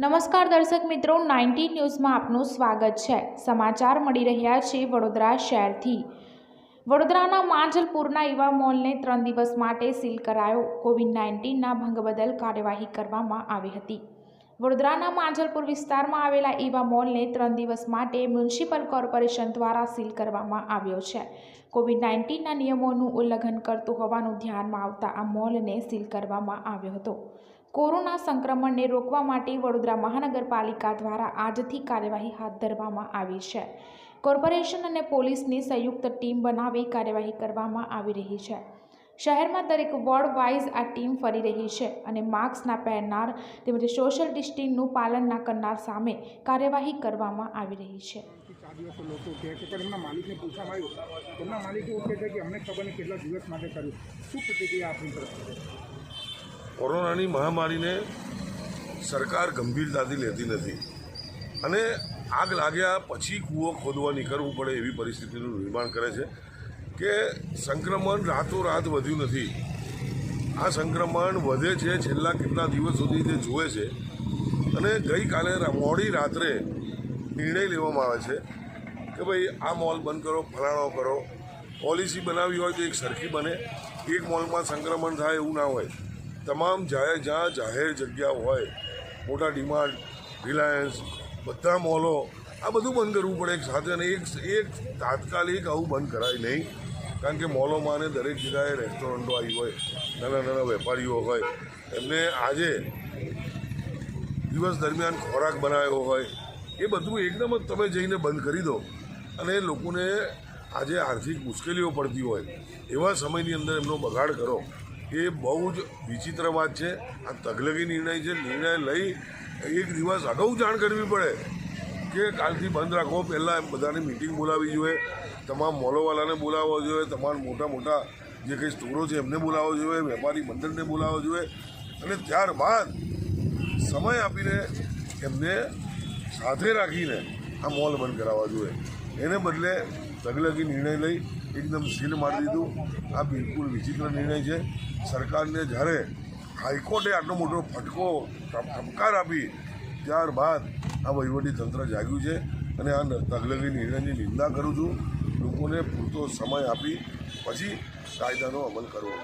નમસ્કાર દર્શક મિત્રો, નાઇન્ટી ન્યૂઝમાં આપનું સ્વાગત છે. સમાચાર મળી રહ્યા છે વડોદરા શહેરથી. વડોદરાના માંજલપુરના ઈવા મોલને ત્રણ દિવસ માટે સીલ કરાયો. કોવિડ નાઇન્ટીનના ભંગ બદલ કાર્યવાહી કરવામાં આવી હતી. વડોદરાના માંજલપુર વિસ્તારમાં આવેલા ઈવા મોલને ત્રણ દિવસ માટે મ્યુનિસિપલ કોર્પોરેશન દ્વારા સીલ કરવામાં આવ્યો છે. કોવિડ નાઇન્ટીનના નિયમોનું ઉલ્લંઘન કરતું હોવાનું ધ્યાનમાં આવતા આ મોલને સીલ કરવામાં આવ્યો હતો. કોરોના સંક્રમણને રોકવા માટે વડોદરા મહાનગરપાલિકા દ્વારા આજથી કાર્યવાહી હાથ ધરવામાં આવી છે. કોર્પોરેશન અને પોલીસની સંયુક્ત ટીમ બનાવી કાર્યવાહી કરવામાં આવી રહી છે. શહેરમાં દરેક વોર્ડ વાઇઝ આ ટીમ ફરી રહી છે અને માસ્ક ના પહેરનાર તેમજ સોશિયલ ડિસ્ટન્સનું પાલન ના કરનાર સામે કાર્યવાહી કરવામાં આવી રહી છે. ચાર દિવસો લોકો કહે છે પણ એમના માલિકને પૂછવામાં આવ્યું. એમના માલિક એવું કહે છે કે અમને ખબર નહીં કેટલા દિવસ માટે કર્યું. શું પ્રતિક્રિયા આપણી તરફથી? કોરોનાની મહામારીને સરકાર ગંભીરતાથી લેતી નથી. અને આગ લાગ્યા પછી કૂવો ખોદવા નીકળવું પડે એવી પરિસ્થિતિનું નિર્માણ કરે છે. કે સંક્રમણ રાતોરાત વધ્યું નથી. આ સંક્રમણ વધે છે છેલ્લા કેટલા દિવસ સુધી તે જુએ છે. અને ગઈકાલે મોડી રાત્રે નિર્ણય લેવામાં આવે છે કે ભાઈ આ મોલ બંધ કરો, ફલાણો કરો. પોલિસી બનાવી હોય તો એક સરખી બને. એક મોલમાં સંક્રમણ થાય એવું ના હોય. તમામ જાહેર જ્યાં જાહેર જગ્યા હોય, મોટા ડિમાન્ડ, રિલાયન્સ, બધા મોલો, આ બધું બંધ કરવું પડે એક સાથે અને એક એક તાત્કાલિક આવું બંધ કરાય નહીં. કારણ કે મોલોમાં ને દરેક જગ્યાએ રેસ્ટોરન્ટો આવી હોય, નાના નાના વેપારીઓ હોય, એમને આજે દિવસ દરમિયાન ખોરાક બનાવ્યો હોય, એ બધું એકદમ જ તમે જઈને બંધ કરી દો. અને લોકોને આજે આર્થિક મુશ્કેલીઓ પડતી હોય, એવા સમયની અંદર એમનો બગાડ કરો. એ બહુ જ વિચિત્ર વાત છે. આ તગલગી નિર્ણય છે. નિર્ણય લઈ એક દિવસ અગાઉ જાણ કરવી પડે. કે કાલથી બંધ રાખો. પહેલાં બધાની મિટિંગ બોલાવવી જોઈએ. તમામ મોલોવાલાને બોલાવવો જોઈએ. તમામ મોટા મોટા જે કંઈ સ્ટોરો છે એમને બોલાવવો જોઈએ. વેપારી મંડળને બોલાવવો જોઈએ. અને ત્યારબાદ સમય આપીને એમને સાથે રાખીને આ મોલ બંધ કરાવવા જોઈએ. એને બદલે તગલગી નિર્ણય લઈ એકદમ સીલ મારી દીધું. આ બિલકુલ વિચિત્ર નિર્ણય છે. સરકારને જ્યારે હાઈકોર્ટે આટલો મોટો ફટકો ઠપકાર આપી, ત્યારબાદ આ વહીવટી તંત્ર જાગ્યું છે અને આ તગલગી નિર્ણયની નિંદા કરું છું. લોકોને પૂરતો સમય આપી પછી કાયદાનો અમલ કરવો.